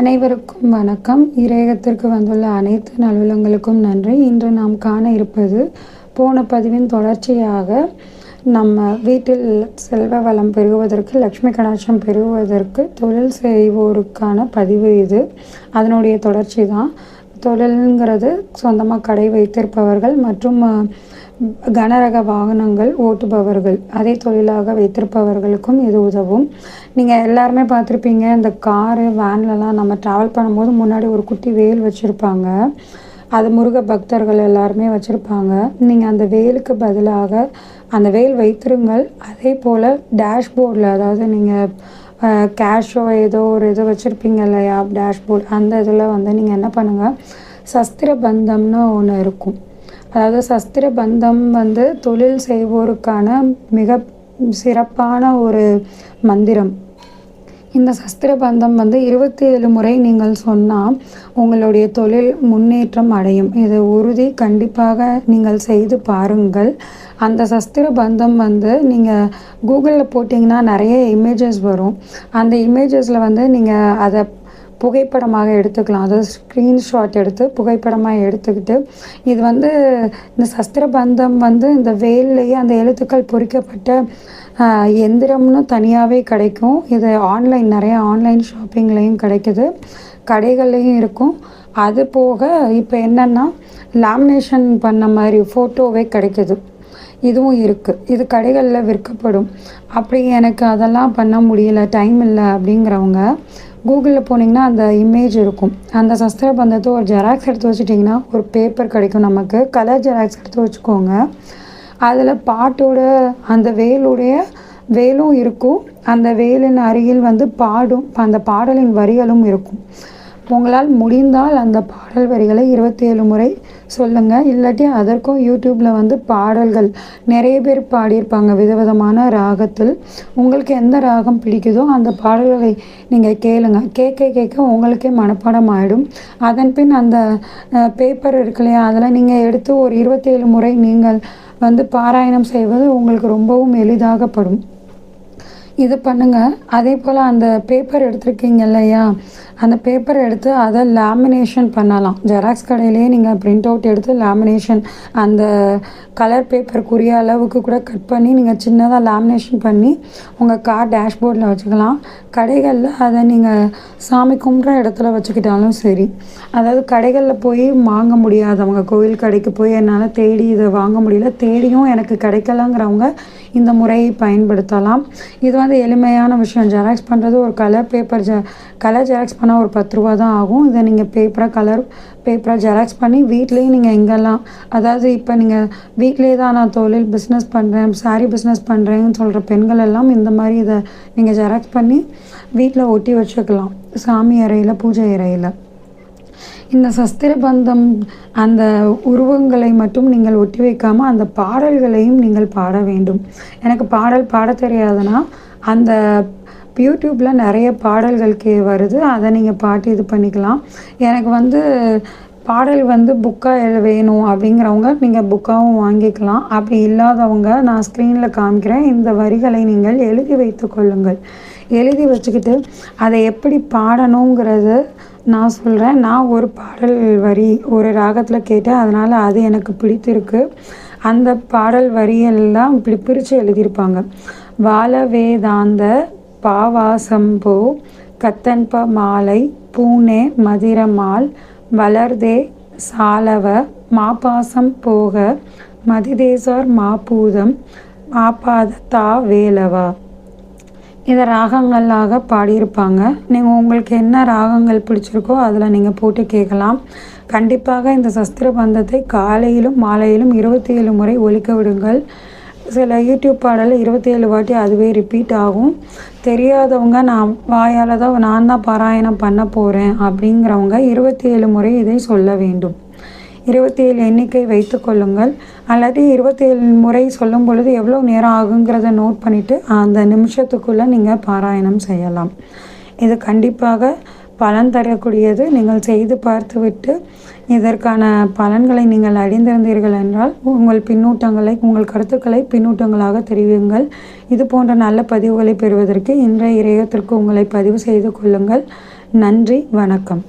அனைவருக்கும் வணக்கம். இறையகத்திற்கு வந்துள்ள அனைத்து நலுவலங்களுக்கும் நன்றி. இன்று நாம் காண இருப்பது போன பதிவின் தொடர்ச்சியாக நம்ம வீட்டில் செல்வ வளம் பெருகுவதற்கு லக்ஷ்மி கடாட்சம் பெருகுவதற்கு தொழில் செய்வோருக்கான பதிவு இது. அதனுடைய தொடர்ச்சி தான் தொழிலுங்கிறது சொந்தமாக கடை வைத்திருப்பவர்கள் மற்றும் கனரக வாகனங்கள் ஓட்டுபவர்கள். அதே தொழிலாக வைத்திருப்பவர்களுக்கும் இது உதவும். நீங்கள் எல்லாருமே பார்த்துருப்பீங்க இந்த காரு வேன்லலாம் நம்ம ட்ராவல் பண்ணும்போது முன்னாடி ஒரு குட்டி வேல் வச்சுருப்பாங்க. அது முருக பக்தர்கள் எல்லாருமே வச்சுருப்பாங்க. நீங்கள் அந்த வேலுக்கு பதிலாக அந்த வேல் வைத்திருங்கள். அதே போல் டேஷ்போர்டில் அதாவது நீங்கள் கேஷோ ஏதோ ஒரு இது வச்சுருப்பீங்க இல்லையா? டேஷ்போர்ட் அந்த இதில் வந்து நீங்கள் என்ன பண்ணுங்கள் சஸ்திர பந்தம்னு ஒன்று இருக்கும். அதாவது சஸ்திர பந்தம் வந்து தொழில் செய்வோருக்கான மிக சிறப்பான ஒரு மந்திரம். இந்த சஸ்திர பந்தம் வந்து இருபத்தி ஏழு முறை நீங்கள் சொன்னால் உங்களுடைய தொழில் முன்னேற்றம் அடையும். இது உறுதி கண்டிப்பாக நீங்கள் செய்து பாருங்கள். அந்த சஸ்திர பந்தம் வந்து நீங்கள் கூகுளில் போட்டிங்கன்னா நிறைய இமேஜஸ் வரும். அந்த இமேஜஸில் வந்து நீங்கள் அதை புகைப்படமாக எடுத்துக்கலாம். அதாவது ஸ்க்ரீன்ஷாட் எடுத்து புகைப்படமாக எடுத்துக்கிட்டு இது வந்து இந்த சஸ்திர பந்தம் வந்து இந்த வேல்லையே அந்த எழுத்துக்கள் பொறிக்கப்பட்ட எந்திரம்னு தனியாகவே கிடைக்கும். இது ஆன்லைன் நிறைய ஆன்லைன் ஷாப்பிங்லேயும் கிடைக்குது. கடைகள்லேயும் இருக்கும். அது போக இப்போ என்னென்னா லேமினேஷன் பண்ண மாதிரி ஃபோட்டோவே கிடைக்குது. இதுவும் இருக்குது இது கடைகளில் விற்கப்படும். அப்படி எனக்கு அதெல்லாம் பண்ண முடியல டைம் இல்லை அப்படிங்கிறவங்க கூகுளில் போனீங்கன்னா அந்த இமேஜ் இருக்கும். அந்த சஸ்திர பந்தத்தை ஒரு ஜெராக்ஸ் எடுத்து வச்சுட்டிங்கன்னா ஒரு பேப்பர் கிடைக்கும் நமக்கு. கலர் ஜெராக்ஸ் எடுத்து வச்சுக்கோங்க. அதில் பாட்டோட அந்த வேலுடைய வேலும் இருக்கும். அந்த வேலின் அருகில் வந்து பாடும் அந்த பாடலின் வரிகளும் இருக்கும். உங்களால் முடிந்தால் அந்த பாடல் வரிகளை இருபத்தி ஏழு முறை சொல்லுங்கள் இல்லாட்டி அதற்கும் யூடியூப்பில் வந்து பாடல்கள் நிறைய பேர் பாடியிருப்பாங்க. விதவிதமான ராகத்தில். உங்களுக்கு எந்த ராகம் பிடிக்குதோ அந்த பாடல்களை நீங்கள் கேளுங்க. கேட்க கேட்க உங்களுக்கே மனப்பாடம் ஆகிடும் அதன் பின் அந்த பேப்பர் இருக்கு இல்லையா? அதில் நீங்கள் எடுத்து ஒரு இருபத்தேழு முறை நீங்கள் வந்து பாராயணம் செய்வது உங்களுக்கு ரொம்பவும் எளிதாகப்படும். இது பண்ணுங்கள் அதே போல் அந்த பேப்பர் எடுத்துருக்கீங்க இல்லையா? அந்த பேப்பர் எடுத்து அதை லேமினேஷன் பண்ணலாம். ஜெராக்ஸ் கடையிலேயே நீங்கள் பிரிண்ட் அவுட் எடுத்து லேமினேஷன் அந்த கலர் பேப்பருக்குரிய அளவுக்கு கூட கட் பண்ணி நீங்கள் சின்னதாக லேமினேஷன் பண்ணி உங்கள் கார் டேஷ்போர்டில் வச்சுக்கலாம். கடைகளில் அதை நீங்கள் சாமி கும்பிட்ற இடத்துல வச்சுக்கிட்டாலும் சரி. அதாவது கடைகளில் போய் வாங்க முடியாதவங்க கோயில் கடைக்கு போய் என்னால் தேடி இதை வாங்க முடியல தேடியும் எனக்கு கிடைக்கலங்கிறவங்க இந்த முறையை பயன்படுத்தலாம். இது வந்து எளிமையான விஷயம். ஜெராக்ஸ் பண்ணுறது ஒரு கலர் பேப்பர் ஜெ கலர் ஜெராக்ஸ் பண்ணால் ஒரு பத்து ரூபா தான் ஆகும். இதை நீங்கள் பேப்பராக கலர் பேப்பராக ஜெராக்ஸ் பண்ணி வீட்லேயும் நீங்கள் எங்கெல்லாம் அதாவது இப்போ நீங்கள் வீட்லேயே தான் நான் தொழில் பிஸ்னஸ் பண்ணுறேன் சாரீ பிஸ்னஸ் பண்ணுறேன்னு சொல்கிற பெண்கள் எல்லாம் இந்த மாதிரி இதை நீங்கள் ஜெராக்ஸ் பண்ணி வீட்டில் ஒட்டி வச்சுக்கலாம். சாமி அறையில் பூஜை அறையில். இந்த சஸ்திர பந்தம் அந்த உருவங்களை மட்டும் நீங்கள் ஒட்டி வைக்காமல் அந்த பாடல்களையும் நீங்கள் பாட வேண்டும். எனக்கு பாடல் பாட தெரியாதுன்னா அந்த யூடியூப்பில் நிறைய பாடல்களுக்கு வருது. அதை நீங்கள் பாட்டு இது பண்ணிக்கலாம். எனக்கு வந்து பாடல் வந்து புக்காக வேணும் அப்படிங்கிறவங்க நீங்கள் புக்காகவும் வாங்கிக்கலாம். அப்படி இல்லாதவங்க நான் ஸ்க்ரீனில் காமிக்கிறேன். இந்த வரிகளை நீங்கள் எழுதி வைத்து கொள்ளுங்கள். எழுதி வச்சுக்கிட்டு அதை எப்படி பாடணுங்கிறது நான் சொல்கிறேன் நான் ஒரு பாடல் வரி ஒரு ராகத்தில் கேட்டேன். அதனால் அது எனக்கு பிடித்திருக்கு. அந்த பாடல் வரியெல்லாம் இப்படி பிரித்து எழுதியிருப்பாங்க. வாலவேதாந்த பாவாசம்போ கத்தன்ப மாலை பூனே மதிரமால் வளர்தே சாலவ மாபாசம் போக மதிதேசார் மாபூதம் மாபாத தா வேலவா. இதை ராகங்களாக பாடியிருப்பாங்க. நீங்கள் உங்களுக்கு என்ன ராகங்கள் பிடிச்சிருக்கோ அதில் நீங்கள் போட்டு கேட்கலாம். கண்டிப்பாக இந்த சஸ்திர பந்தத்தை காலையிலும் மாலையிலும் இருபத்தி ஏழு முறை ஒழிக்க விடுங்கள். சில யூடியூப் பாடல் இருபத்தி ஏழு வாட்டி அதுவே ரிப்பீட் ஆகும். தெரியாதவங்க நான் வாயால் தான் நான் தான் பாராயணம் பண்ண போகிறேன் அப்படிங்கிறவங்க இருபத்தி ஏழு முறை இதை சொல்ல வேண்டும். இருபத்தி ஏழு எண்ணிக்கை வைத்து கொள்ளுங்கள். அல்லது இருபத்தி ஏழு முறை சொல்லும் பொழுது எவ்வளோ நேரம் ஆகுங்கிறத நோட் பண்ணிவிட்டு அந்த நிமிஷத்துக்குள்ளே நீங்கள் பாராயணம் செய்யலாம். இது கண்டிப்பாக பலன் தரக்கூடியது. நீங்கள் செய்து பார்த்துவிட்டு இதற்கான பலன்களை நீங்கள் அறிந்திருந்தீர்கள் என்றால் உங்கள் பின்னூட்டங்களை உங்கள் கருத்துக்களை பின்னூட்டங்களாக தெரிவியுங்கள். இது போன்ற நல்ல பதிவுகளை பெறுவதற்கு இன்றைய இறையத்திற்கு உங்களை பதிவு செய்து கொள்ளுங்கள். நன்றி வணக்கம்.